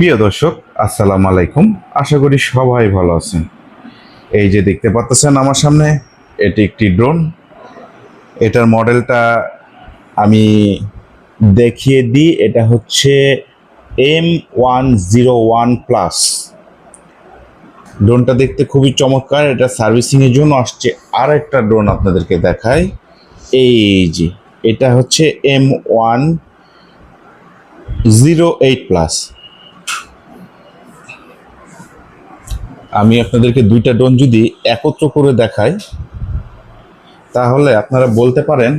প্রিয় দর্শক, আসসালাম আলাইকুম। আশা করি সবাই ভালো আছেন। এই যে দেখতে পাচ্ছেন আমার সামনে, এটি একটি ড্রোন। এটার মডেলটা আমি দেখিয়ে দিই। এটা হচ্ছে M one zero one plus ড্রোনটা দেখতে খুবই চমৎকার। এটা সার্ভিসিংয়ের জন্য আসছে আর একটা ড্রোন আপনাদেরকে দেখাই। এই যে, এটা হচ্ছে M one zero eight plus আমি আপনাদেরকে দুইটা ড্রোন যদি একত্র করে দেখাই, তাহলে আপনারা বলতে পারেন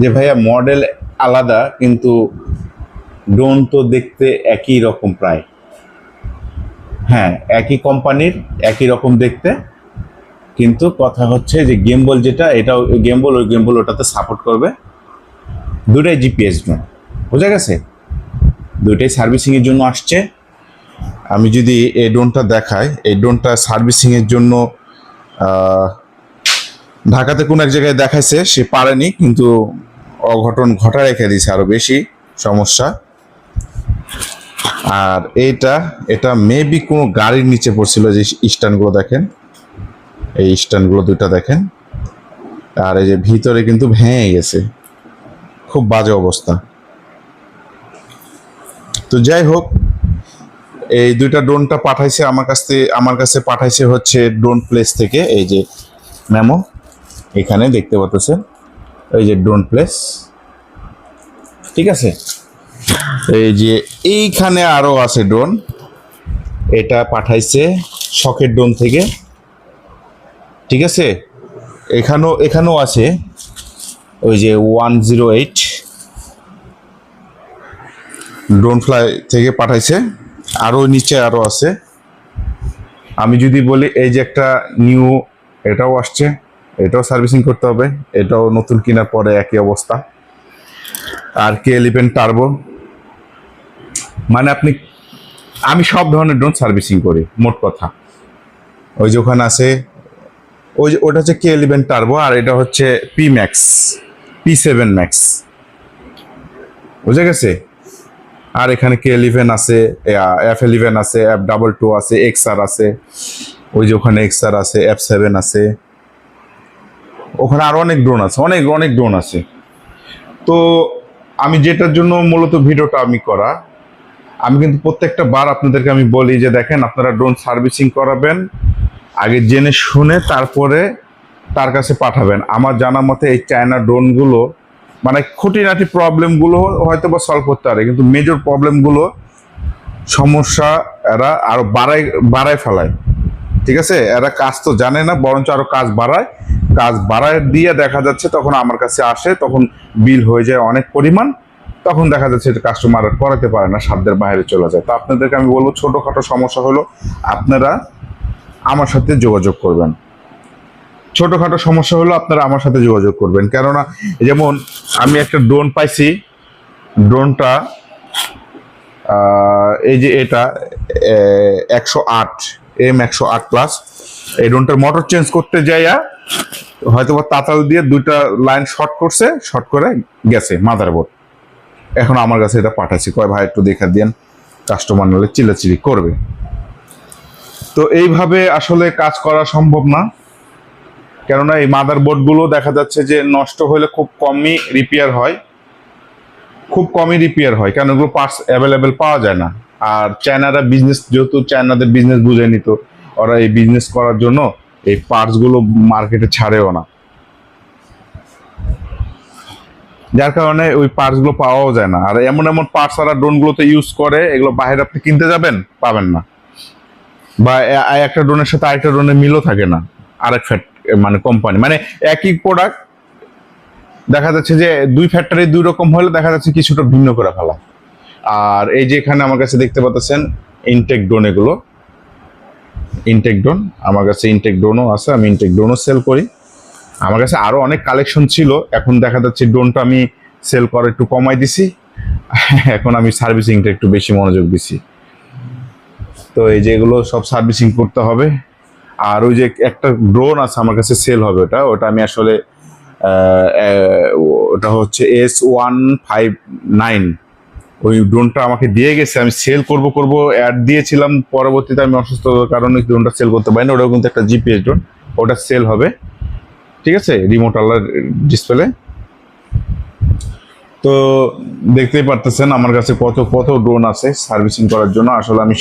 যে ভাইয়া মডেল আলাদা, কিন্তু ড্রোন তো দেখতে একই রকম প্রায়। হ্যাঁ একই কোম্পানির, একই রকম দেখতে, কিন্তু কথা হচ্ছে যে গেমবল যেটা, এটাও গেমবল ওই গেমবল ওটাতে সাপোর্ট করবে দুটাই জিপিএস ড্রোন বোঝা গেছে? দুইটাই সার্ভিসিংয়ের জন্য আসছে। আমি যদি এই ড্রোনটা দেখাই, এই ড্রোনটা সার্ভিসিংয়ের জন্য ঢাকাতে কোন এক জায়গায় দেখাইছে, সে পারেনি, কিন্তু অঘটন ঘটা রেখে দিয়েছে আরও বেশি সমস্যা। আর এইটা, এটা মেবি কোনো গাড়ির নিচে পড়ছিল যে স্ট্যান্ডগুলো দেখেন। এই স্ট্যান্ডগুলো দুইটা দেখেন। আর এই যে ভিতরে কিন্তু ভেঙে গেছে। খুব বাজে অবস্থা। তো যাই হোক এই দুইটা ড্রোনটা পাঠাইছে আমার কাছ আমার কাছে পাঠাইছে হচ্ছে ড্রোন প্লেস থেকে, এই যে মেমো এখানে দেখতে পাচ্ছেন, এই যে ড্রোন প্লেস, ঠিক আছে? এই যে এইখানে আরও আছে ড্রোন, এটা পাঠাইছে শখের ড্রোন থেকে, ঠিক আছে? এখানেও এখানেও আছে, ওই যে one zero eight, drone fly থেকে পাঠাইছে। আরও নিচে আরও আছে। আমি যদি বলি এই যে একটা নিউ এটাও আসছে, এটাও সার্ভিসিং করতে হবে, এটাও নতুন কেনার পরে একই অবস্থা। আর কে এলিভেন টার্বো মানে আপনি, আমি সব ধরনের ড্রোন সার্ভিসিং করি, মোট কথা। ওই যে ওখানে আছে, ওই যে, ওটা হচ্ছে কে এলিভেন টার্বো আর এটা হচ্ছে P Max P seven Max বুঝে গেছে? আর এখানে কে ইলেভেন আছে এফ ইলেভেন আছে এফ ডাবল টু আছে এক্স আর আছে, ওই যে ওখানে এক্স আর আছে এফ সেভেন আছে। ওখানে আরও অনেক ড্রোন আছে, অনেক অনেক ড্রোন আছে। তো আমি যেটার জন্য মূলত ভিডিওটা আমি করা, আমি কিন্তু প্রত্যেকটা বার আপনাদেরকে আমি বলি যে দেখেন, আপনারা ড্রোন সার্ভিসিং করাবেন, আগে জেনে শুনে তারপরে তার কাছে পাঠাবেন। আমার জানা মতে এই চায়না ড্রোনগুলো মানে খুঁটিনাটি প্রবলেমগুলো হয়তো বা সলভ করতে পারে, কিন্তু মেজর প্রবলেমগুলো সমস্যা এরা আরও বাড়াই বাড়ায় ফেলায়। ঠিক আছে? এরা কাজ তো জানে না, বরঞ্চ আরও কাজ বাড়ায়। কাজ বাড়ায় দিয়ে দেখা যাচ্ছে তখন আমার কাছে আসে, তখন বিল হয়ে যায় অনেক পরিমাণ। তখন দেখা যাচ্ছে এটা কাস্টমার করাতে পারে না, সাধ্যের বাইরে চলে যায়। তো আপনাদেরকে আমি বলব, ছোটোখাটো সমস্যা হলো আপনারা আমার সাথে যোগাযোগ করবেন। ছোটখাটো সমস্যা হলো আপনারা আমার সাথে যোগাযোগ করবেন। কেননা যেমন আমি একটা ড্রোন পাইছি ড্রোনটা এই যে এটা একশো আট, এম একশো আট প্লাস এই ড্রোনটার মোটর চেঞ্জ করতে যাইয়া হয়তো বা তাতাল দিয়ে দুইটা লাইন শর্ট করছে শর্ট করে গেছে মাদারবোর্ড এখন আমার কাছে এটা পাঠাচ্ছি কয়, ভাই, একটু দেখা দিয়েন কাস্টমার নাহলে চিল্লাচিল্লি করবে। তো এইভাবে আসলে কাজ করা সম্ভব না। কেননা এই মাদার বোর্ডগুলো দেখা যাচ্ছে যে নষ্ট হলে খুব কমই রিপেয়ার হয়। খুব কমই রিপেয়ার হয়, কেন এগুলো পার্টস অ্যাভেলেবেল পাওয়া যায় না। আর চায়নারা বিজনেস যেহেতু চায়নাদের বিজনেস বুঝে নিত, ওরা এই বিজনেস করার জন্য এই পার্টসগুলো মার্কেটে ছাড়েও না। যার কারণে ওই পার্টসগুলো পাওয়াও যায় না। আর এমন এমন পার্টস ওরা ড্রোনগুলোতে ইউজ করে, এগুলো বাইরে আপনি কিনতে যাবেন, পাবেন না। বা একটা ড্রোনের সাথে আরেকটা ড্রোনের মিলও থাকে না, আরেক ফ্যাট মানে কোম্পানি মানে একই প্রোডাক্ট দেখা যাচ্ছে যে দুই ফ্যাক্টরি দুই রকম হলে দেখা যাচ্ছে কিছুটা ভিন্ন করে ফেলা। আর এই যে এখানে আমার কাছে দেখতে পাচ্ছেন ইনটেক ড্রোন এগুলো। ইনটেক ড্রোন আমার কাছে ইনটেক ড্রোনও আছে, আমি ইনটেক ডোনও সেল করি। আমার কাছে আরও অনেক কালেকশন ছিল, এখন দেখা যাচ্ছে ড্রোনটা আমি সেল করা একটু কমাই দিছি। এখন আমি সার্ভিসিংটা একটু বেশি মনোযোগ দিছি। তো এই যে এগুলো সব সার্ভিসিং করতে হবে। আর ওই যে একটা ড্রোন আছে আমার কাছে সেল হবে ওটা ওটা আমি আসলে ওটা হচ্ছে এস ওয়ান ফাইভ নাইন ওই ড্রোনটা আমাকে দিয়ে গেছে, আমি সেল করব করব অ্যাড দিয়েছিলাম, পরবর্তীতে আমি অসুস্থতার কারণে ড্রোনটা সেল করতে পারিনি, ওটাও কিন্তু একটা জিপিএস ড্রোন ওটা সেল হবে। ঠিক আছে? রিমোট আলার ডিসপ্লে তো দেখতেই পারতেছেন আমার কাছে কত কত ড্রোন আছে সার্ভিসিং করার জন্য। আসলে আমি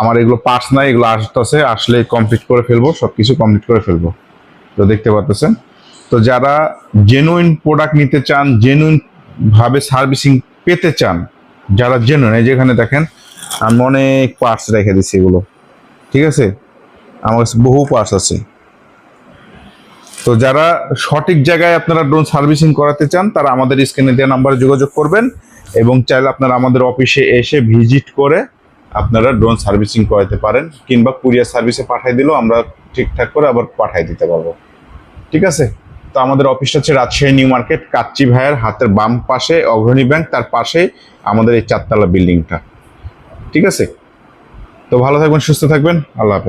আমার এগুলো পার্টস নাই, এগুলো আসতেছে আসলে কমপ্লিট করে ফেলব সব কিছু কমপ্লিট করে ফেলব। তো দেখতে পারতেছেন তো যারা জেনুইন প্রোডাক্ট নিতে চান জেনুইন ভাবে সার্ভিসিং পেতে চান, যারা জেনুইন এই যেখানে দেখেন, আমি অনেক পার্টস রেখে দিচ্ছি এগুলো। ঠিক আছে? আমার কাছে বহু পার্টস আছে। তো যারা সঠিক জায়গায় আপনারা ড্রোন সার্ভিসিং করাতে চান, তারা আমাদের স্ক্রিনে দেওয়া নাম্বারে যোগাযোগ করবেন এবং চাইলে আপনারা আমাদের অফিসে এসে ভিজিট করে আপনারা ড্রোন সার্ভিসিং করাতে পারেন, কিংবা কুরিয়ার সার্ভিসে পাঠিয়ে দিলেও আমরা ঠিকঠাক করে আবার পাঠিয়ে দিতে পারব। ঠিক আছে? তো আমাদের অফিসটা হচ্ছে রাজশাহী নিউ মার্কেট, কাচ্চি ভাইয়ের হাতের বাম পাশে অগ্রণী ব্যাংক তার পাশে আমাদের এই চারতলা বিল্ডিংটা ঠিক আছে? তো ভালো থাকবেন, সুস্থ থাকবেন, আল্লাহ হাফেজ।